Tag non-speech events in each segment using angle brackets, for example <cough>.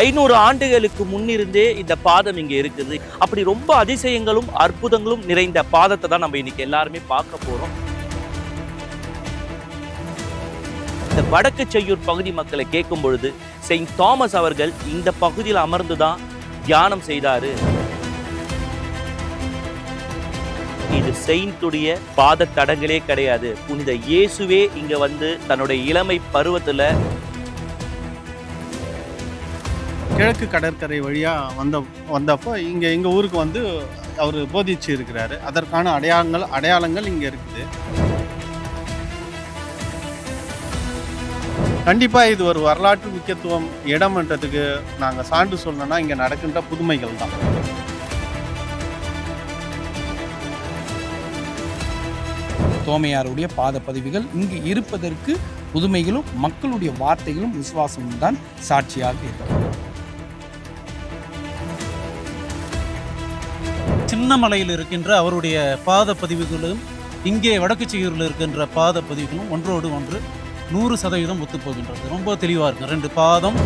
ஐநூறு ஆண்டுகளுக்கு முன்னிருந்தே இந்த பாதம் இங்கே இருக்குது. அப்படி ரொம்ப அதிசயங்களும் அற்புதங்களும் நிறைந்த பாதத்தை தான் நம்ம இன்னைக்கு எல்லாருமே பார்க்க போறோம். இந்த வடக்கு செய்யூர் பகுதி மக்களை கேட்கும் பொழுது செயின்ட் தாமஸ் அவர்கள் இந்த பகுதியில் அமர்ந்து தான் தியானம் செய்தாரு. இது செயின்ட்டுடைய பாத தடங்களே கிடையாது. புனித இயேசுவே இங்க வந்து தன்னுடைய இளமை பருவத்துல கிழக்கு கடற்கரை வழியாக வந்த வந்தப்போ இங்கே எங்கள் ஊருக்கு வந்து அவர் போதிச்சு இருக்கிறாரு அதற்கான அடையாளங்கள் அடையாளங்கள் இங்கே இருக்குது. கண்டிப்பாக இது ஒரு வரலாற்று முக்கியத்துவம் இடம்ன்றதுக்கு நாங்கள் சான்று சொல்லணும்னா இங்கே நடக்கின்ற புதுமைகள் தான். தோமையாருடைய பாதப்பதிவுகள் இங்கு இருப்பதற்கு புதுமைகளும் மக்களுடைய வார்த்தைகளும் விசுவாசமும் தான் சாட்சியாக இருக்கிறது சின்னமலையில் இருக்கின்ற அவருடைய பாத பதிவுகளும் இங்கே வடக்கு செய்யூரில் இருக்கின்ற பாத பதிவுகளும் ஒன்றோடு ஒன்று நூறு சதவீதம் ஒத்துப்போகின்றது. ரொம்ப தெளிவாக இருக்கு ரெண்டு பாதம்.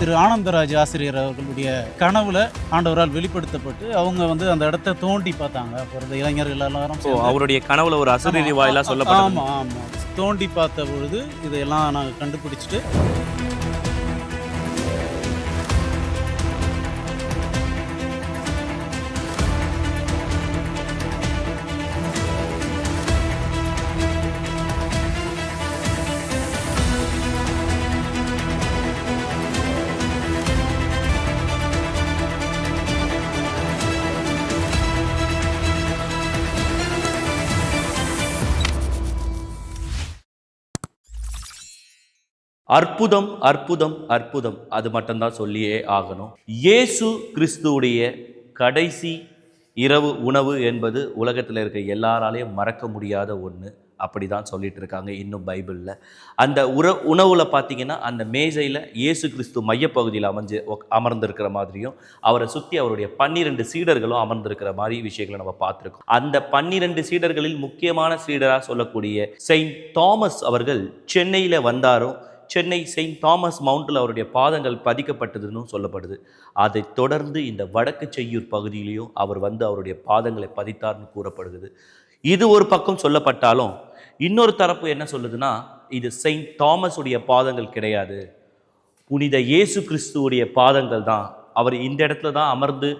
திரு ஆனந்தராஜ் ஆசிரியர் அவர்களுடைய கனவுல ஆண்டவரால் வெளிப்படுத்தப்பட்டு அவங்க வந்து அந்த இடத்த தோண்டி பார்த்தாங்க. இருந்த இளைஞர்கள் எல்லாரும் அவருடைய கனவுல ஒரு அசரீரி வாயிலா ஆமா, சொல்லப்பட்டது. ஆமா ஆமா. தோண்டி பார்த்த பொழுது இதையெல்லாம் நாங்கள் கண்டுபிடிச்சிட்டு அற்புதம் அற்புதம் அற்புதம். அது மட்டும்தான் சொல்லியே ஆகணும். இயேசு கிறிஸ்துவுடைய கடைசி இரவு உணவு என்பது உலகத்தில் இருக்க எல்லாராலையும் மறக்க முடியாத ஒன்று அப்படி தான் சொல்லிட்டு இருக்காங்க இன்னும் பைபிளில். அந்த உற உணவில் பார்த்தீங்கன்னா அந்த மேஜையில் இயேசு கிறிஸ்து மையப்பகுதியில் அமைஞ்சு அமர்ந்திருக்கிற மாதிரியும் அவரை சுற்றி அவருடைய பன்னிரெண்டு சீடர்களும் அமர்ந்திருக்கிற மாதிரி விஷயங்களை நம்ம பார்த்துருக்கோம். அந்த பன்னிரெண்டு சீடர்களில் முக்கியமான சீடராக சொல்லக்கூடிய செயின்ட் தாமஸ் அவர்கள் சென்னையில் வந்தாரும் சென்னை செயின்ட் தாமஸ் மவுண்டில் அவருடைய பாதங்கள் பதிக்கப்பட்டதுன்னு சொல்லப்படுது. அதைத் தொடர்ந்து இந்த வடக்கு செய்யூர் பகுதியிலையும் அவர் வந்து அவருடைய பாதங்களை பதித்தார்னு கூறப்படுகிறது. இது ஒரு பக்கம் சொல்லப்பட்டாலும் இன்னொரு தரப்பு என்ன சொல்லுதுன்னா இது செயின்ட் தாமஸுடைய பாதங்கள் கிடையாது. புனித இயேசு கிறிஸ்துவுடைய பாதங்கள் தான். அவர் இந்த இடத்துல தான் அமர்ந்து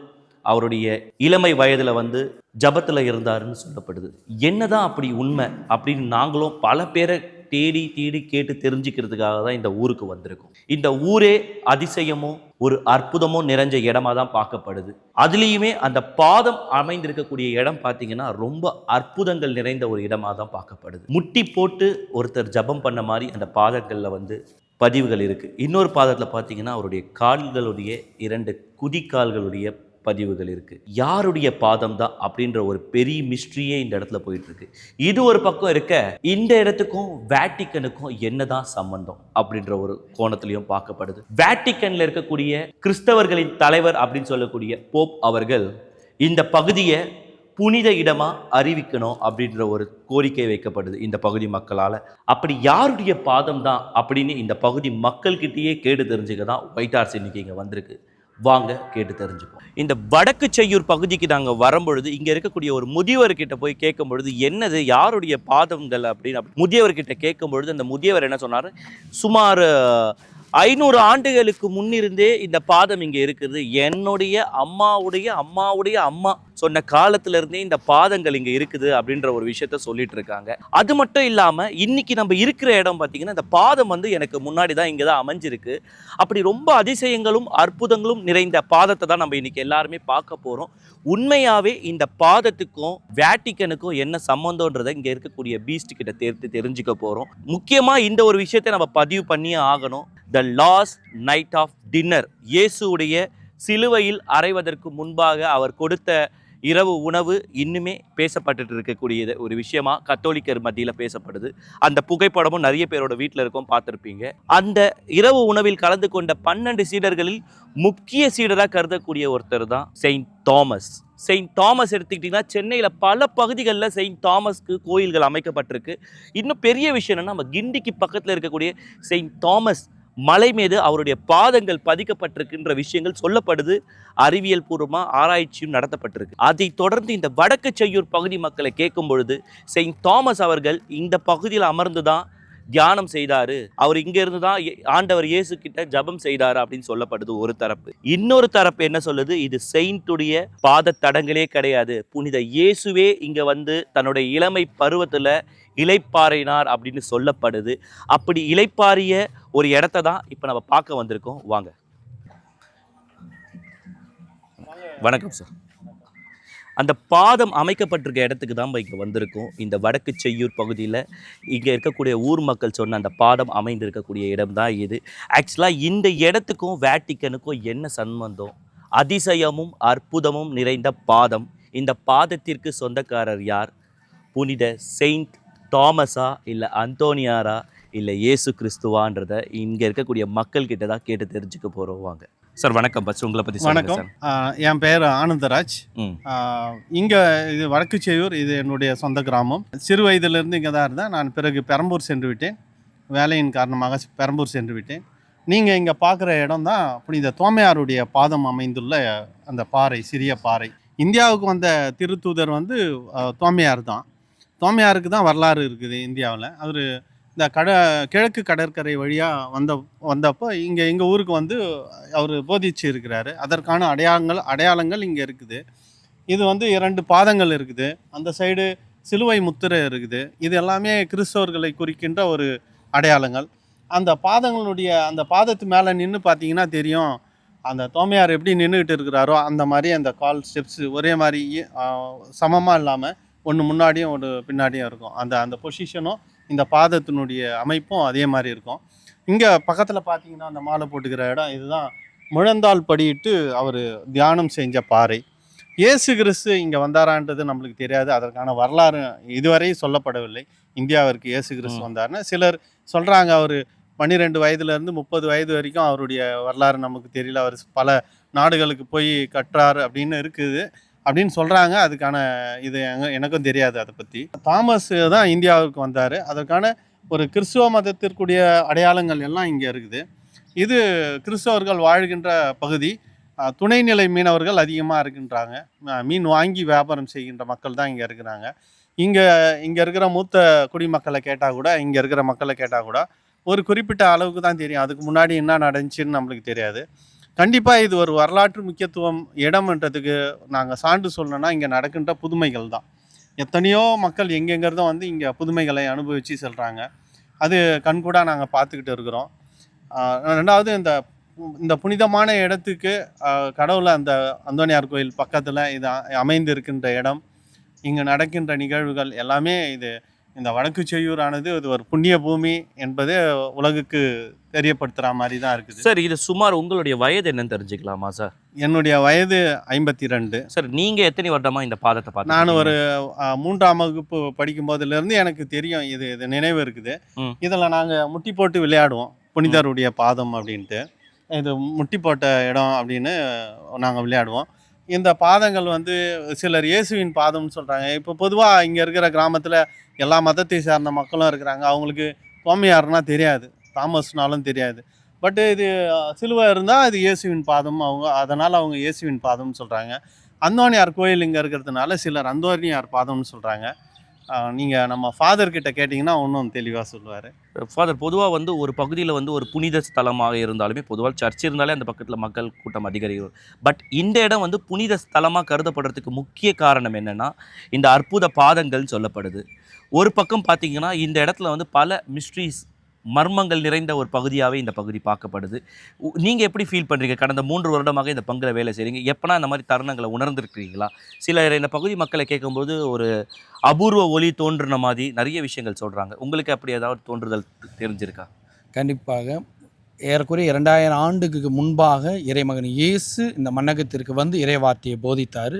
அவருடைய இளமை வயதில் வந்து ஜபத்தில் இருந்தாருன்னு சொல்லப்படுது. என்னதான் அப்படி உண்மை அப்படின்னு நாங்களும் பல பேரை தேடி தேடி கேட்டு தெரிஞ்சுக்கிறதுக்காக தான் இந்த ஊருக்கு வந்திருக்கும். இந்த ஊரே அதிசயமும் ஒரு அற்புதமும் நிறைஞ்ச இடமா தான் பார்க்கப்படுது. அதுலேயுமே அந்த பாதம் அமைந்திருக்கக்கூடிய இடம் பார்த்தீங்கன்னா ரொம்ப அற்புதங்கள் நிறைந்த ஒரு இடமா தான் பார்க்கப்படுது. முட்டி போட்டு ஒருத்தர் ஜபம் பண்ண மாதிரி அந்த பாதங்களில் வந்து பதிவுகள் இருக்குது இன்னொரு பாதத்தில் பார்த்தீங்கன்னா அவருடைய கால்களுடைய இரண்டு குதிக்கால்களுடைய பதிவுகள் இருக்குது யாருடைய பாதம் தான் அப்படின்ற ஒரு பெரிய மிஸ்ட்ரியே இந்த இடத்துல போயிட்டு இருக்கு இது ஒரு பக்கம் இருக்க இந்த இடத்துக்கும் வேட்டிக்கனுக்கும் என்னதான் சம்பந்தம் அப்படின்ற ஒரு கோணத்திலையும் பார்க்கப்படுது. வேட்டிக்கன்ல இருக்கக்கூடிய கிறிஸ்தவர்களின் தலைவர் அப்படின்னு சொல்லக்கூடிய போப் அவர்கள் இந்த பகுதியை புனித இடமா அறிவிக்கணும் அப்படின்ற ஒரு கோரிக்கை வைக்கப்படுது இந்த பகுதி மக்களால். அப்படி யாருடைய பாதம் தான் அப்படின்னு இந்த பகுதி மக்கள்கிட்டயே கேடு தெரிஞ்சுக்க தான் ஒயிட் ஆர்ஸ் இன்னைக்கு இங்கே வந்திருக்கு. வாங்க கேட்டு தெரிஞ்சுப்போம். இந்த வடக்கு செய்யூர் பகுதிக்கு நாங்கள் வரும்பொழுது இங்கே இருக்கக்கூடிய ஒரு முதியவர்கிட்ட போய் கேட்கும் பொழுது என்னது யாருடைய பாதங்கள் அப்படின்னு முதியவர்கிட்ட கேட்கும் பொழுது அந்த முதியவர் என்ன சொன்னார்? சுமார் ஐநூறு ஆண்டுகளுக்கு முன்னிருந்தே இந்த பாதம் இங்கே இருக்குது. என்னுடைய அம்மாவுடைய அம்மாவுடைய அம்மா சொன்ன காலத்துல இருந்தே இந்த பாதங்கள் இங்கே இருக்குது அப்படின்ற ஒரு விஷயத்த சொல்லிட்டு இருக்காங்க. அது மட்டும் இல்லாமல் இன்னைக்கு நம்ம இருக்கிற இடம் பார்த்தீங்கன்னா இந்த பாதம் வந்து எனக்கு முன்னாடி தான் இங்கே தான் அமைஞ்சிருக்கு. அப்படி ரொம்ப அதிசயங்களும் அற்புதங்களும் நிறைந்த பாதத்தை தான் நம்ம இன்னைக்கு எல்லாருமே பார்க்க போகிறோம் உண்மையாகவே இந்த பாதத்துக்கும் வேட்டிக்கனுக்கும் என்ன சம்மந்தன்றதை இங்கே இருக்கக்கூடிய பீஸ்ட் கிட்ட தேர்த்து தெரிஞ்சுக்க போகிறோம் முக்கியமாக இந்த ஒரு விஷயத்தை நம்ம பதிவு பண்ணியே ஆகணும். The last night of dinner இயேசுவுடைய சிலுவையில் அறைவதற்கு முன்பாக அவர் கொடுத்த இரவு உணவு இன்னுமே பேசப்பட்டுட்டு இருக்கக்கூடிய ஒரு விஷயமா கத்தோலிக்கர் மத்தியில் பேசப்படுது. அந்த புகைப்படமும் நிறைய பேரோட வீட்டில் இருக்கும் பார்த்துருப்பீங்க. அந்த இரவு உணவில் கலந்து கொண்ட பன்னெண்டு சீடர்களில் முக்கிய சீடராக கருதக்கூடிய ஒருத்தர் தான் செயின்ட் தாமஸ் செயின்ட் தாமஸ் எடுத்துக்கிட்டிங்கன்னா சென்னையில் பல பகுதிகளில் செயின்ட் தாமஸ்க்கு கோயில்கள் அமைக்கப்பட்டிருக்கு. இன்னும் பெரிய விஷயம் என்னென்னா நம்ம கிண்டிக்கு பக்கத்தில் இருக்கக்கூடிய செயின்ட் தாமஸ் மலை மீது அவருடைய பாதங்கள் பதிக்கப்பட்டிருக்குன்ற விஷயங்கள் சொல்லப்படுது. அறிவியல் பூர்வமாக ஆராய்ச்சியும் நடத்தப்பட்டிருக்கு. அதைத் தொடர்ந்து இந்த வடக்கு செய்யூர் பகுதி மக்களை கேட்கும் பொழுது செயின்ட் தாமஸ் அவர்கள் இந்த பகுதியில் அமர்ந்து தான் தியானம் செய்தாரு. அவர் இங்க இருந்து தான் ஏ- ஆண்டவர் இயேசு கிட்ட ஜெபம் செய்தாரு அப்படின்னு சொல்லப்படுது ஒரு தரப்பு. இன்னொரு தரப்பு என்ன சொல்லுது? இது செயின்ட்டுடைய பாத தடங்களே கிடையாது. புனித இயேசுவே இங்க வந்து தன்னுடைய இளமை பருவத்துல இலைப்பாறையினார் அப்படின்னு சொல்லப்படுது. அப்படி இலைப்பாரிய ஒரு இடத்த தான் இப்போ நம்ம பார்க்க வந்திருக்கோம். வாங்க. வணக்கம் சார் அந்த பாதம் அமைக்கப்பட்டிருக்க இடத்துக்கு தான் இங்கே வந்திருக்கோம். இந்த வடக்கு செய்யூர் பகுதியில் இங்கே இருக்கக்கூடிய ஊர் மக்கள் சொன்ன அந்த பாதம் அமைந்திருக்கக்கூடிய இடம் தான் இது. ஆக்சுவலாக இந்த இடத்துக்கும் வேட்டிக்கனுக்கும் என்ன சம்பந்தம்? அதிசயமும் அற்புதமும் நிறைந்த பாதம். இந்த பாதத்திற்கு சொந்தக்காரர் யார்? புனித செயின்ட் தாமஸா இல்லை அந்தோனியாரா? இல்லை இயேசு கிறிஸ்துவான்றத இங்கே இருக்கக்கூடிய மக்கள் கிட்ட தான் கேட்டு தெரிஞ்சுக்க போகிறோம் வாங்க. சார் வணக்கம். பஸ் உங்களை பற்றி வணக்கம். என் பெயர் ஆனந்தராஜ். இங்கே இது வடக்குச்செய்யூர் இது என்னுடைய சொந்த கிராமம். சிறு வயதிலிருந்து இங்கே தான் இருந்தேன். நான் பிறகு பெரம்பூர் சென்று விட்டேன். வேலையின் காரணமாக பெரம்பூர் சென்று விட்டேன். நீங்கள் இங்கே பார்க்குற இடம் தான் புனித தோமையாருடைய பாதம் அமைந்துள்ள அந்த பாறை சிறிய பாறை. இந்தியாவுக்கு வந்த திருத்தூதர் வந்து தோமையார் தான். தோமையாருக்கு தான் வரலாறு இருக்குது இந்தியாவில். அவர் இந்த கட கிழக்கு கடற்கரை வழியாக வந்த வந்தப்போ இங்கே எங்கள் ஊருக்கு வந்து அவர் போதிச்சு இருக்கிறாரு அதற்கான அடையாளங்கள் அடையாளங்கள் இங்கே இருக்குது. இது வந்து இரண்டு பாதங்கள் இருக்குது. அந்த சைடு சிலுவை முத்திரை இருக்குது. இது எல்லாமே கிறிஸ்தவர்களை குறிக்கின்ற ஒரு அடையாளங்கள். அந்த பாதங்களுடைய அந்த பாதத்து மேலே நின்று பார்த்தீங்கன்னா தெரியும் அந்த தோமையார் எப்படி நின்றுக்கிட்டு இருக்கிறாரோ அந்த மாதிரி அந்த கால் ஸ்டெப்ஸ் ஒரே மாதிரி சமமாக இல்லாமல் ஒன்று முன்னாடியும் ஒன்று பின்னாடியும் இருக்கும். அந்த அந்த பொசிஷனும் இந்த பாதத்தினுடைய அமைப்பும் அதே மாதிரி இருக்கும். இங்கே பக்கத்தில் பார்த்தீங்கன்னா அந்த மாலை போட்டுக்கிற இடம் இதுதான். முழந்தாள் படியிட்டு அவர் தியானம் செஞ்ச பாறை. இயேசு கிறிஸ்து இங்கே வந்தாரான்றது நம்மளுக்கு தெரியாது. அதற்கான வரலாறு இதுவரை சொல்லப்படவில்லை. இந்தியாவிற்கு இயேசு கிறிஸ்து வந்தாருன்னு சிலர் சொல்கிறாங்க அவர் பன்னிரெண்டு வயதுலேருந்து முப்பது வயது வரைக்கும் அவருடைய வரலாறு நமக்கு தெரியல. அவர் பல நாடுகளுக்கு போய் கற்றார் அப்படின்னு இருக்குது. அப்படின்னு சொல்கிறாங்க அதுக்கான இது எங்க- எனக்கும் தெரியாது அதை பற்றி தாமஸ் தான் இந்தியாவுக்கு வந்தார். அதற்கான ஒரு கிறிஸ்துவ மதத்திற்குரிய அடையாளங்கள் எல்லாம் இங்கே இருக்குது. இது கிறிஸ்தவர்கள் வாழ்கின்ற பகுதி. துணைநிலை மீனவர்கள் அதிகமாக இருக்கின்றாங்க. மீன் வாங்கி வியாபாரம் செய்கின்ற மக்கள் தான் இங்கே இருக்கிறாங்க. இங்கே இங்கே இருக்கிற மூத்த குடிமக்களை கேட்டால் கூட இங்கே இருக்கிற மக்களை கேட்டால் கூட ஒரு குறிப்பிட்ட அளவுக்கு தான் தெரியும். அதுக்கு முன்னாடி என்ன நடந்துச்சுன்னு நம்மளுக்கு தெரியாது. கண்டிப்பாக இது ஒரு வரலாற்று முக்கியத்துவம் இடம்ன்றதுக்கு நாங்கள் சான்று சொல்லணும்னா இங்கே நடக்கின்ற புதுமைகள் தான். எத்தனையோ மக்கள் எங்கெங்கிறதும் வந்து இங்கே புதுமைகளை அனுபவித்து செல்கிறாங்க அது கண்கூடாக நாங்கள் பார்த்துக்கிட்டு இருக்கிறோம். ரெண்டாவது இந்த இந்த புனிதமான இடத்துக்கு கடவுளை அந்த அந்தோனியார் கோயில் பக்கத்தில் இது அ- அமைந்து இருக்கின்ற இடம் இங்கே நடக்கின்ற நிகழ்வுகள் எல்லாமே இது இந்த வடக்கு செய்யூரானது இது ஒரு புண்ணிய பூமி என்பது உலகுக்கு தெரியப்படுத்துகிற மாதிரி தான் இருக்குது. சார் இது சுமார் உங்களுடைய வயது என்னன்னு தெரிஞ்சுக்கலாமா சார்? என்னுடைய வயது ஐம்பத்தி ரெண்டு சார் நீங்க எத்தனை வருடமா இந்த பாதத்தை பார்த்து நான் ஒரு மூன்றாம் வகுப்பு படிக்கும் போதிலிருந்து எனக்கு தெரியும் இது இது நினைவு இருக்குது. இதில் நாங்கள் முட்டி போட்டு விளையாடுவோம் புனிதருடைய பாதம் அப்படின்ட்டு. இது முட்டி போட்ட இடம் அப்படின்னு நாங்கள் விளையாடுவோம். இந்த பாதங்கள் வந்து சிலர் இயேசுவின் பாதம்னு சொல்கிறாங்க இப்போ பொதுவாக இங்கே இருக்கிற கிராமத்தில் எல்லா மதத்தை சார்ந்த மக்களும் இருக்கிறாங்க. அவங்களுக்கு சுவாமியாருன்னா தெரியாது. தாமஸ்னாலும் தெரியாது. பட் இது சிலுவை இருந்தால் அது இயேசுவின் பாதம். அவங்க அதனால் அவங்க இயேசுவின் பாதம்னு சொல்கிறாங்க அந்தோணியார் கோயில் இங்கே இருக்கிறதுனால சிலர் அந்தோணியார் பாதம்னு சொல்கிறாங்க நீங்கள் நம்ம ஃபாதர்கிட்ட கேட்டிங்கன்னா இன்னும் தெளிவாக சொல்லுவார். ஃபாதர் பொதுவாக வந்து ஒரு பகுதியில் வந்து ஒரு புனித ஸ்தலமாக இருந்தாலுமே பொதுவாக சர்ச் இருந்தாலே அந்த பக்கத்தில் மக்கள் கூட்டம் அதிகரிக்கும். பட் இந்த இடம் வந்து புனித ஸ்தலமாக கருதப்படுறதுக்கு முக்கிய காரணம் என்னென்னா இந்த அற்புத பாதங்கள் சொல்லப்படுது. ஒரு பக்கம் பார்த்தீங்கன்னா இந்த இடத்துல வந்து பல மிஸ்ட்ரீஸ் மர்மங்கள் நிறைந்த ஒரு பகுதியாகவே இந்த பகுதி பார்க்கப்படுது. நீங்கள் எப்படி ஃபீல் பண்ணுறீங்க கடந்த மூன்று வருடமாக இந்த பங்குல வேலை செய்கிறீங்க எப்போனா இந்த மாதிரி தருணங்களை உணர்ந்திருக்கிறீங்களா? சில இந்த பகுதி மக்களை கேட்கும்போது ஒரு அபூர்வ ஒளி தோன்றுன மாதிரி நிறைய விஷயங்கள் சொல்கிறாங்க உங்களுக்கு அப்படி ஏதாவது தோன்றுதல் தெரிஞ்சிருக்கா? கண்டிப்பாக. ஏறக்குறைய இரண்டாயிரம் ஆண்டுக்கு முன்பாக இறைமகன் இயேசு இந்த மன்னகத்திற்கு வந்து இறைவார்த்தையை போதித்தார்.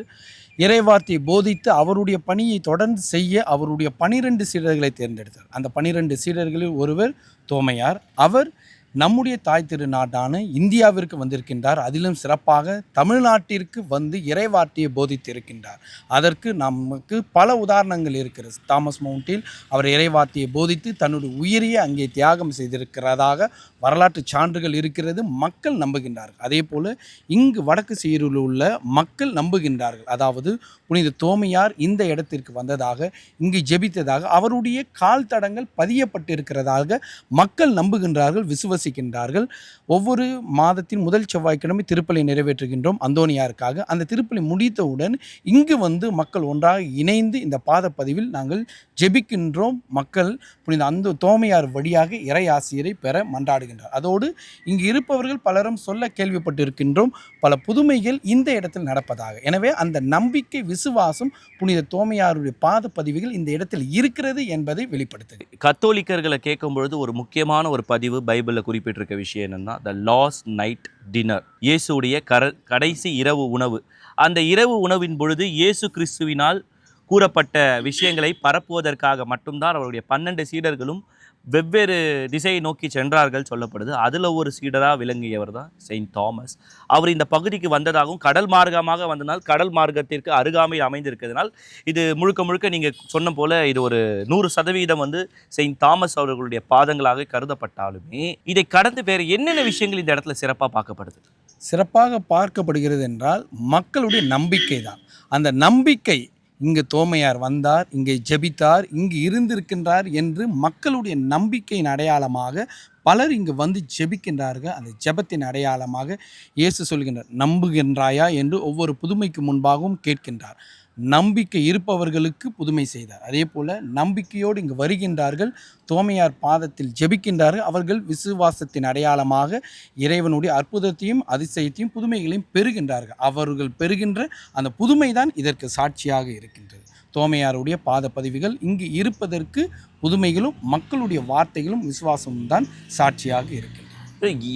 இறைவாத்தை போதித்து அவருடைய பணியை தொடர்ந்து செய்ய அவருடைய பனிரெண்டு சீடர்களை தேர்ந்தெடுத்தார். அந்த பனிரெண்டு சீடர்களில் ஒருவர் தோமையார். அவர் நம்முடைய தாய் திருநாடான இந்தியாவிற்கு வந்திருக்கின்றார். அதிலும் சிறப்பாக தமிழ்நாட்டிற்கு வந்து இறைவார்த்தையை போதித்திருக்கின்றார். அதற்கு நமக்கு பல உதாரணங்கள் இருக்கிறது. தாமஸ் மவுண்டில் அவர் இறைவார்த்தையை போதித்து தன்னுடைய உயிரையே அங்கே தியாகம் செய்திருக்கிறதாக வரலாற்று சான்றுகள் இருக்கிறது. மக்கள் நம்புகின்றார்கள். அதே போல் இங்கு வடக்கு சீரில் உள்ள மக்கள் நம்புகின்றார்கள். அதாவது புனித தோமையார் இந்த இடத்திற்கு வந்ததாக இங்கு ஜெபித்ததாக அவருடைய கால் தடங்கள் பதியப்பட்டிருக்கிறதாக மக்கள் நம்புகின்றார்கள். விமர்சிக்கின்றார்கள் ஒவ்வொரு மாதத்தின் முதல் செவ்வாய்க்கிழமை திருப்பலை நிறைவேற்றுகின்றோம். அந்தோனியாருக்காக. அந்த திருப்பலி முடித்தவுடன் இங்கு வந்து மக்கள் ஒன்றாக இணைந்து இந்த பாதப்பதிவில் நாங்கள் ஜெபிக்கின்றோம். மக்கள் புனித அந்த தோமையார் வழியாக இறை ஆசிரியரை பெற மன்றாடுகின்றார். அதோடு இங்கு இருப்பவர்கள் பலரும் சொல்ல கேள்விப்பட்டிருக்கின்றோம். பல புதுமைகள் இந்த இடத்தில் நடப்பதாக. எனவே அந்த நம்பிக்கை விசுவாசம் புனித தோமையாருடைய பாத பதிவுகள் இந்த இடத்தில் இருக்கிறது என்பதை வெளிப்படுத்துது கத்தோலிக்கர்களை கேட்கும் பொழுது ஒரு முக்கியமான ஒரு பதிவு பைபிளில் குறிப்பிட்டிருக்க விஷயம் என்னென்னா த லாஸ்ட் நைட் டின்னர் இயேசுடைய கர கடைசி இரவு உணவு. அந்த இரவு உணவின் பொழுது இயேசு கிறிஸ்துவினால் கூறப்பட்ட விஷயங்களை பரப்புவதற்காக மட்டும்தான் அவருடைய பன்னெண்டு சீடர்களும் வெவ்வேறு திசையை நோக்கி சென்றார்கள் சொல்லப்படுது. அதில் ஒரு சீடராக விளங்கியவர் தான் செயின்ட் தாமஸ் அவர் இந்த பகுதிக்கு வந்ததாகவும் கடல் மார்க்கமாக வந்தனால் கடல் மார்க்கத்திற்கு அருகாமையில் அமைந்திருக்கிறதுனால் இது முழுக்க முழுக்க நீங்கள் சொன்ன போல இது ஒரு நூறு சதவீதம் வந்து செயின்ட் தாமஸ் அவர்களுடைய பாதங்களாக கருதப்பட்டாலுமே இதை கடந்து வேறு என்னென்ன விஷயங்கள் இந்த இடத்துல சிறப்பாக பார்க்கப்படுது? சிறப்பாக பார்க்கப்படுகிறது என்றால் மக்களுடைய நம்பிக்கை தான் அந்த நம்பிக்கை இங்கு தோமையார் வந்தார் இங்கே ஜெபித்தார் இங்கு இருந்திருக்கின்றார் என்று மக்களுடைய நம்பிக்கையின் அடையாளமாக பலர் இங்கு வந்து ஜெபிக்கின்றார்கள். அந்த ஜெபத்தின் அடையாளமாக இயேசு சொல்கின்றார் நம்புகின்றாயா என்று ஒவ்வொரு புதுமைக்கு முன்பாகவும் கேட்கின்றார். நம்பிக்கை இருப்பவர்களுக்கு புதுமை செய்தார். அதே போல் நம்பிக்கையோடு இங்கு வருகின்றார்கள். தோமையார் பாதத்தில் ஜெபிக்கின்றார்கள். அவர்கள் விசுவாசத்தின் அடையாளமாக இறைவனுடைய அற்புதத்தையும் அதிசயத்தையும் புதுமைகளையும் பெறுகின்றார்கள். அவர்கள் பெறுகின்ற அந்த புதுமை தான் இதற்கு சாட்சியாக இருக்கின்றது. தோமையாருடைய பாதப்பதிவுகள் இங்கு இருப்பதற்கு புதுமைகளும் மக்களுடைய வார்த்தைகளும் விசுவாசமும் தான் சாட்சியாக இருக்கின்றன.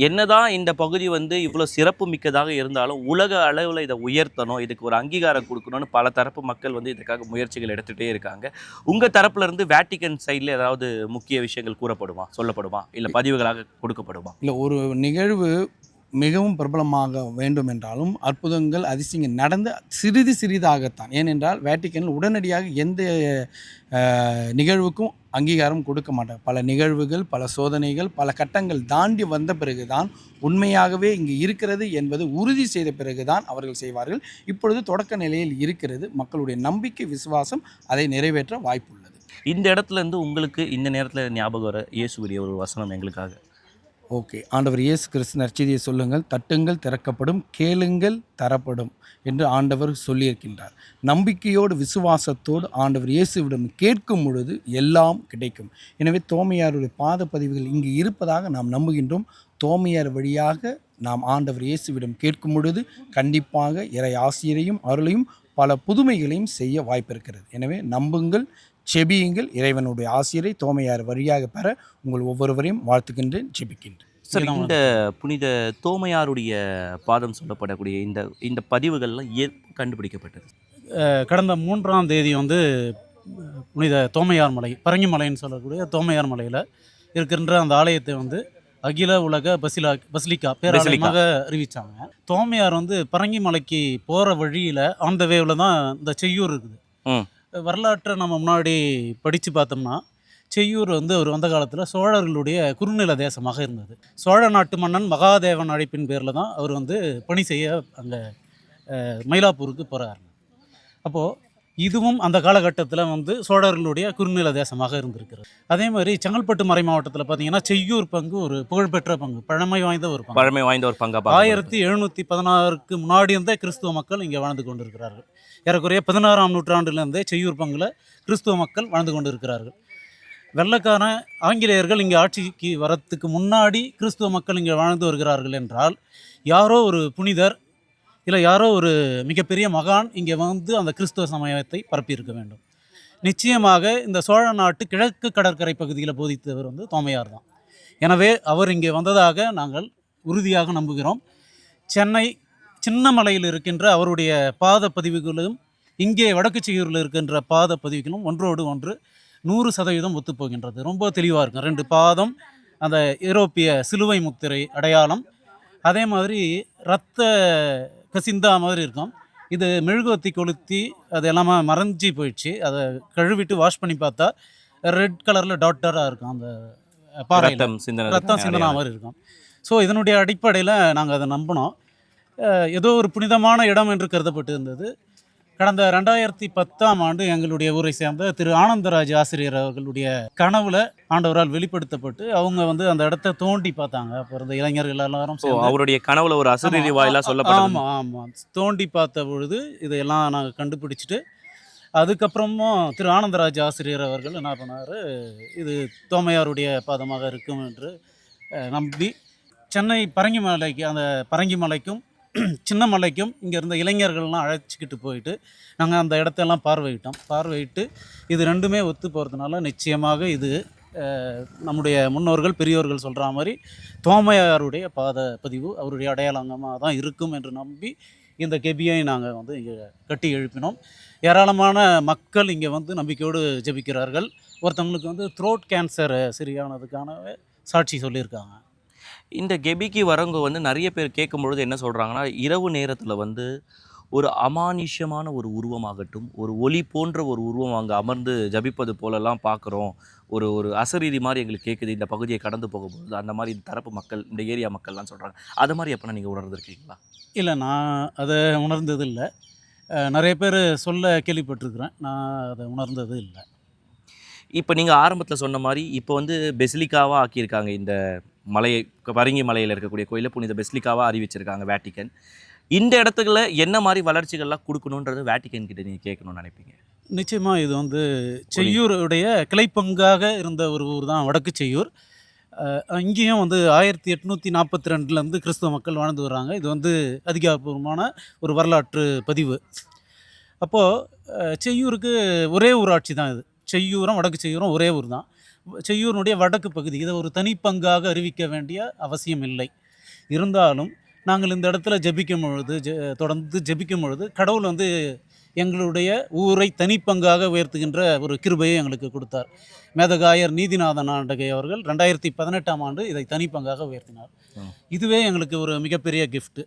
என்னதான் இந்த பகுதி வந்து இவ்வளோ சிறப்பு மிக்கதாக இருந்தாலும் உலக அளவில் இதை உயர்த்தணும் இதுக்கு ஒரு அங்கீகாரம் கொடுக்கணும்னு பல தரப்பு மக்கள் வந்து இதுக்காக முயற்சிகள் எடுத்துகிட்டே இருக்காங்க. உங்கள் தரப்புலேருந்து வேட்டிக்கன் சைடில் ஏதாவது முக்கிய விஷயங்கள் கூறப்படுமா சொல்லப்படுமா? இல்லை பதிவுகளாக கொடுக்கப்படுமா? இல்லை ஒரு நிகழ்வு மிகவும் பிரபலமாக வேண்டும் என்றாலும் அற்புதங்கள் அதிசயங்கள் நடந்து சிறிது சிறிதாகத்தான். ஏனென்றால் வேட்டிக்கனில் உடனடியாக எந்த நிகழ்வுக்கும் அங்கீகாரம் கொடுக்க மாட்டாங்க பல நிகழ்வுகள் பல சோதனைகள் பல கட்டங்கள் தாண்டி வந்த பிறகுதான் உண்மையாகவே இங்கு இருக்கிறது என்பது உறுதி செய்த பிறகுதான் அவர்கள் செய்வார்கள். இப்பொழுது தொடக்க நிலையில் இருக்கிறது. மக்களுடைய நம்பிக்கை விசுவாசம் அதை நிறைவேற்ற வாய்ப்புள்ளது. இந்த இடத்துல இருந்து உங்களுக்கு இந்த நேரத்தில் ஞாபகம் வர இயேசுடைய ஒரு வசனம் எங்களுக்காக. ஓகே. ஆண்டவர் இயேசு கிறிஸ்து நற்செய்தியை சொல்லுங்கள். தட்டுங்கள் திறக்கப்படும் கேளுங்கள் தரப்படும் என்று ஆண்டவர் சொல்லியிருக்கின்றார். நம்பிக்கையோடு விசுவாசத்தோடு ஆண்டவர் இயேசுவிடம் கேட்கும் பொழுது எல்லாம் கிடைக்கும். எனவே தோமையாருடைய பாத பதிவுகள் இங்கு இருப்பதாக நாம் நம்புகின்றோம். தோமையார் வழியாக நாம் ஆண்டவர் இயேசுவிடம் கேட்கும் பொழுது கண்டிப்பாக இறை ஆசிரியரையும் அருளையும் பல புதுமைகளையும் செய்ய வாய்ப்பிருக்கிறது. எனவே நம்புங்கள் செபியுங்கள். இறைவனுடைய ஆசிரியரை தோமையார் வழியாக பெற உங்கள் ஒவ்வொருவரையும் வாழ்த்துகின்றேன் ஜெபிக்கின்றேன். சார் இந்த புனித தோமையாருடைய பாதம் சொல்லப்படக்கூடிய இந்த இந்த பதிவுகள்லாம் ஏன் கண்டுபிடிக்கப்பட்டது? கடந்த மூன்றாம் தேதி வந்து புனித தோமையார் மலை பரங்கிமலைன்னு சொல்லக்கூடிய தோமையார் மலையில் இருக்கின்ற அந்த ஆலயத்தை வந்து அகில உலக பசிலா பசிலிக்கா பேராலயமாக அறிவிச்சாங்க. தோமையார் வந்து பரங்கி மலைக்கு போகிற வழியில் ஆன் த வேவில் தான் இந்த செய்யூர் இருக்குது. வரலாற்றை நம்ம முன்னாடி படித்து பார்த்தோம்னா செய்யூர் வந்து ஒரு வந்த காலத்தில் சோழர்களுடைய குறுநில தேசமாக இருந்தது. சோழ நாட்டு மன்னன் மகாதேவன் அழைப்பின் பேரில் தான் அவர் வந்து பணி செய்ய அங்கே மயிலாப்பூருக்கு போகிறார் அப்போது இதுவும் அந்த காலகட்டத்தில் வந்து சோழர்களுடைய குறுநில தேசமாக இருந்திருக்கிறது. அதே மாதிரி செங்கல்பட்டு மறை மாவட்டத்தில் பார்த்தீங்கன்னா செய்யூர் பங்கு ஒரு புகழ்பெற்ற பங்கு பழமை வாய்ந்த ஒரு பங்கு. பழமை வாய்ந்த ஒரு பங்கா. ஆயிரத்தி எழுநூற்றி பதினாறுக்கு முன்னாடி இருந்தே கிறிஸ்துவ மக்கள் இங்கே வாழ்ந்து கொண்டிருக்கிறார்கள். ஏறக்குறைய பதினாறாம் நூற்றாண்டிலிருந்தே செய்யூர் பங்கில் கிறிஸ்துவ மக்கள் வாழ்ந்து கொண்டு இருக்கிறார்கள் வெள்ளக்காரன் ஆங்கிலேயர்கள் இங்கே ஆட்சிக்கு வரத்துக்கு முன்னாடி கிறிஸ்துவ மக்கள் இங்கே வாழ்ந்து வருகிறார்கள் என்றால் யாரோ ஒரு புனிதர் இல்லை யாரோ ஒரு மிகப்பெரிய மகான் இங்கே வந்து அந்த கிறிஸ்துவ சமயத்தை பரப்பியிருக்க வேண்டும். நிச்சயமாக இந்த சோழ நாட்டு கிழக்கு கடற்கரை பகுதியில் போதித்தவர் வந்து தோமையார் தான். எனவே அவர் இங்கே வந்ததாக நாங்கள் உறுதியாக நம்புகிறோம். சென்னை சின்னமலையில் இருக்கின்ற அவருடைய பாத பதிவுகளும் இங்கே வடக்கு செய்யூரில் இருக்கின்ற பாத பதிவுகளும் ஒன்றோடு ஒன்று நூறு சதவீதம் ஒத்துப்போகின்றது. ரொம்ப தெளிவாக இருக்கும். ரெண்டு பாதம் அந்த ஐரோப்பிய சிலுவை முத்திரை அடையாளம் அதே மாதிரி ரத்த கசிந்தா மாதிரி இருக்கும். இது மெழுகுவத்தி கொளுத்தி அது எல்லாமே மறைஞ்சி போயிடுச்சு. அதை கழுவிட்டு வாஷ் பண்ணி பார்த்தா ரெட் கலரில் டாட்டராக இருக்கும் அந்த பாறையில். ரத்தம் சிந்தனை மாதிரி இருக்கும். ஸோ இதனுடைய அடிப்படையில் நாங்கள் அதை நம்பினோம். ஏதோ ஒரு புனிதமான இடம் என்று கருதப்பட்டு இருந்தது கடந்த ரெண்டாயிரத்தி பத்தாம் ஆண்டு எங்களுடைய ஊரை சேர்ந்த திரு ஆனந்தராஜ் ஆசிரியர் அவர்களுடைய கனவுல ஆண்டவரால் வெளிப்படுத்தப்பட்டு அவங்க வந்து அந்த இடத்த தோண்டி பார்த்தாங்க. அப்போ இருந்த இளைஞர்கள் எல்லாரும் அவருடைய கனவுல ஒரு அசரீரி வாயிலா சொல்லப்பட்டது. ஆமாம் ஆமாம் தோண்டி பார்த்த பொழுது இதையெல்லாம் நாங்கள் கண்டுபிடிச்சிட்டு அதுக்கப்புறமும் திரு ஆனந்தராஜ் ஆசிரியர் அவர்கள் என்ன பண்ணார் இது தோமையாருடைய பாதமாக இருக்கும் என்று நம்பி சென்னை பரங்கிமலைக்கு அந்த பரங்கிமலைக்கும் <clears throat> சின்ன மலைக்கும் இங்கே இருந்த இளைஞர்கள்லாம் அழைச்சிக்கிட்டு போயிட்டு நாங்கள் அந்த இடத்தெல்லாம் பார்வையிட்டோம். பார்வையிட்டு இது ரெண்டுமே ஒத்து போகிறதுனால நிச்சயமாக இது நம்முடைய முன்னோர்கள் பெரியோர்கள் சொல்கிற மாதிரி தோமையாருடைய பாத பதிவு அவருடைய அடையாளங்கமாக தான் இருக்கும் என்று நம்பி இந்த கெபியை நாங்கள் வந்து இங்கே கட்டி எழுப்பினோம். ஏராளமான மக்கள் இங்கே வந்து நம்பிக்கையோடு ஜெபிக்கிறார்கள். ஒருத்தவங்களுக்கு வந்து த்ரோட் கேன்சர் சரியானதுக்கான சாட்சி சொல்லியிருக்காங்க. இந்த கெபிக்கு வரவங்க வந்து நிறைய பேர் கேட்கும்பொழுது என்ன சொல்கிறாங்கன்னா இரவு நேரத்தில் வந்து ஒரு அமானுஷ்யமான ஒரு உருவமாகட்டும் ஒரு ஒளி போன்ற ஒரு உருவம் அங்கே அமர்ந்து ஜபிப்பது போலலாம் பார்க்குறோம். ஒரு ஒரு அசரீதி மாதிரி எங்களுக்கு கேட்குது இந்த பகுதியை கடந்து போகும்போது அந்த மாதிரி இந்த தரப்பு மக்கள் இந்த ஏரியா மக்கள்லாம் சொல்கிறாங்க அது மாதிரி எப்போ நீங்கள் உணர்ந்திருக்கீங்களா? இல்லை நான் அதை உணர்ந்தது இல்லை நிறைய பேர் சொல்ல கேள்விப்பட்டிருக்கிறேன். நான் அதை உணர்ந்தது இல்லை இப்போ நீங்கள் ஆரம்பத்தில் சொன்ன மாதிரி இப்போ வந்து பெசிலிக்காவாக ஆக்கியிருக்காங்க இந்த மலையை பரங்கி மலையில் இருக்கக்கூடிய கோயிலை புனித பெசிலிக்காவாக அறிவிச்சிருக்காங்க வேட்டிக்கன் இந்த இடத்துக்குள்ள என்ன மாதிரி வளர்ச்சிகள்லாம் கொடுக்கணுன்றது வேட்டிக்கன் கிட்ட நீங்கள் கேட்கணும்னு நினைப்பீங்க? நிச்சயமாக இது வந்து செய்யூருடைய கிளைப்பங்காக இருந்த ஒரு ஊர் தான் வடக்கு செய்யூர். இங்கேயும் வந்து ஆயிரத்தி எட்நூற்றி நாற்பத்தி ரெண்டுலேருந்து கிறிஸ்தவ மக்கள் வாழ்ந்து வர்றாங்க. இது வந்து அதிகாரப்பூர்வமான ஒரு வரலாற்று பதிவு. அப்போது செய்யூருக்கு ஒரே ஊராட்சி தான் இது. செய்யூரும் வடக்கு செய்யூரும் ஒரே ஊர் தான். செய்யூரினுடைய வடக்கு பகுதி. இதை ஒரு தனிப்பங்காக அறிவிக்க வேண்டிய அவசியம் இல்லை. இருந்தாலும் நாங்கள் இந்த இடத்துல ஜெபிக்கும் பொழுது ஜெ தொடர்ந்து ஜெபிக்கும் பொழுது கடவுள் வந்து எங்களுடைய ஊரை தனிப்பங்காக உயர்த்துகின்ற ஒரு கிருபையை எங்களுக்கு கொடுத்தார். மேதகாயர் நீதிநாதன் ஆண்டகை அவர்கள் ரெண்டாயிரத்தி பதினெட்டாம் ஆண்டு இதை தனிப்பங்காக உயர்த்தினார். இதுவே எங்களுக்கு ஒரு மிகப்பெரிய gift.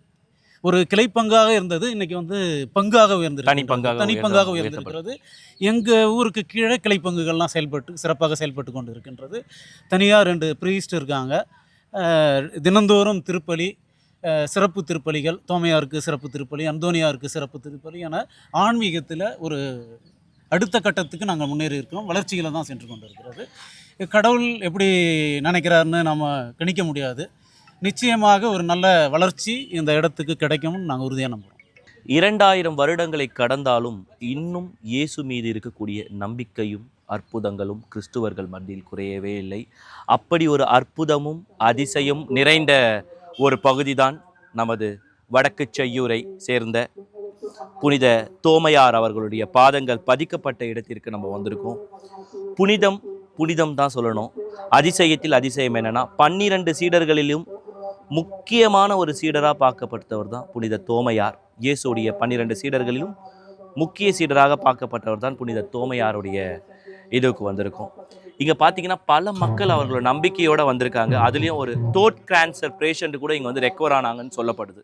ஒரு கிளைப்பங்காக இருந்தது இன்னைக்கு வந்து பங்காக உயர்ந்திருக்கு தனிப்பங்காக தனிப்பங்காக உயர்த்த- உயர்ந்திருக்கிறது. எங்கள் ஊருக்கு கீழே கிளைப்பங்குகள்லாம் செயல்பட்டு சிறப்பாக செயல்பட்டு கொண்டு இருக்கின்றது தனியாக ரெண்டு ப்ரீஸ்ட் இருக்காங்க. தினந்தோறும் திருப்பலி சிறப்பு திருப்பலிகள் தோமையாருக்கு சிறப்பு திருப்பலி அந்தோனியாருக்கு சிறப்பு திருப்பலி என ஆன்மீகத்தில் ஒரு அடுத்த கட்டத்துக்கு நாங்கள் முன்னேறி இருக்கோம். வளர்ச்சியில் தான் சென்று கொண்டு இருக்கிறது கடவுள் எப்படி நினைக்கிறாருன்னு நம்ம கணிக்க முடியாது. நிச்சயமாக ஒரு நல்ல வளர்ச்சி இந்த இடத்துக்கு கிடைக்கும்னு நாங்கள் உறுதியாக நம்புகிறோம் இரண்டாயிரம் வருடங்களை கடந்தாலும் இன்னும் இயேசு மீது இருக்கக்கூடிய நம்பிக்கையும் அற்புதங்களும் கிறிஸ்துவர்கள் மத்தியில் குறையவே இல்லை. அப்படி ஒரு அற்புதமும் அதிசயம் நிறைந்த ஒரு பகுதிதான் நமது வடக்கு செய்யூரை சேர்ந்த புனித தோமையார் அவர்களுடைய பாதங்கள் பதிக்கப்பட்ட இடத்திற்கு நம்ம வந்திருக்கோம். புனிதம் புனிதம் தான் சொல்லணும். அதிசயத்தில் அதிசயம் என்னென்னா பன்னிரண்டு சீடர்களிலும் முக்கியமான ஒரு சீடராக பார்க்கப்பட்டவர் தான் புனித தோமையார். இயேசுடைய பன்னிரெண்டு சீடர்களிலும் முக்கிய சீடராக பார்க்கப்பட்டவர் தான் புனித தோமையாருடைய இதுக்கு வந்திருக்கும். இங்கே பார்த்தீங்கன்னா பல மக்கள் அவர்களோட நம்பிக்கையோடு வந்திருக்காங்க. அதுலேயும் ஒரு தோட் கேன்சர் பேஷண்ட்டு கூட இங்கே வந்து ரெக்கவர் ஆனாங்கன்னு சொல்லப்படுது.